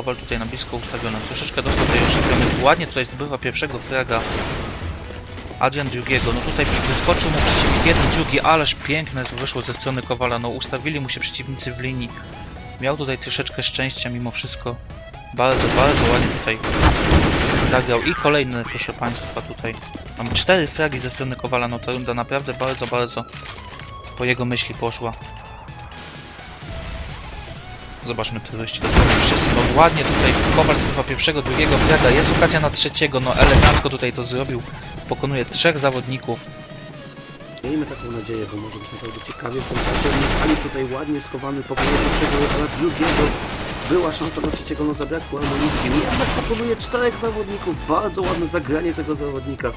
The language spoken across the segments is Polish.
Kowal tutaj na blisko ustawiony. Troszeczkę dostał tej jeszcze Ładnie tutaj zdobywa pierwszego fraga. Adrian drugiego. No tutaj wyskoczył mu przeciwnik jeden, drugi, ależ piękne to wyszło ze strony Kowala. No ustawili mu się przeciwnicy w linii. Miał tutaj troszeczkę szczęścia mimo wszystko. Bardzo, bardzo ładnie tutaj zagrał. I kolejny, proszę Państwa, tutaj. Mamy cztery fragi ze strony Kowala. No ta runda naprawdę bardzo, bardzo po jego myśli poszła. Zobaczmy te wyjście do. Wszyscy no ładnie tutaj Kowal zdobywa pierwszego, drugiego fraga. Jest okazja na trzeciego, no elegancko tutaj to zrobił. Pokonuje trzech zawodników. Miejmy taką nadzieję, bo może być naprawdę ciekawie w tym czasie. Michalik tutaj ładnie schowany pokonuje pierwszego, ale drugiego. Była szansa na trzeciego, no zabrakło amunicji. Michalik pokonuje czterech zawodników. Bardzo ładne zagranie tego zawodnika.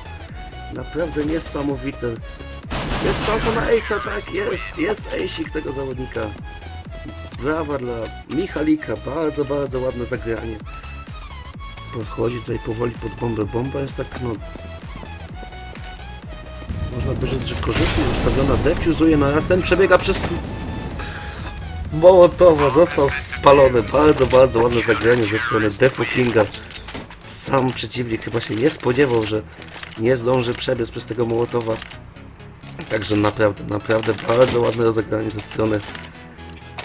Naprawdę niesamowite. Jest szansa na Ace'a, tak jest, jest Ace'ik tego zawodnika. Brawa dla Michalika, bardzo, bardzo ładne zagranie. Podchodzi tutaj powoli pod bombę. Bomba jest tak, no, można by rzec, że korzystnie ustawiona, defuzuje na raz, ten przebiega przez Mołotowa, został spalony, bardzo, bardzo ładne zagranie ze strony Defu Kinga. Sam przeciwnik chyba się nie spodziewał, że nie zdąży przebiec przez tego Mołotowa. Także naprawdę, naprawdę bardzo ładne rozegranie ze strony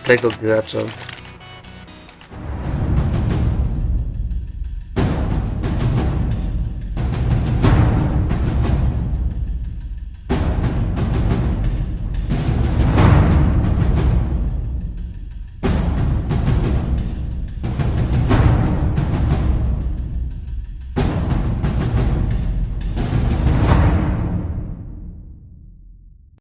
tego gracza.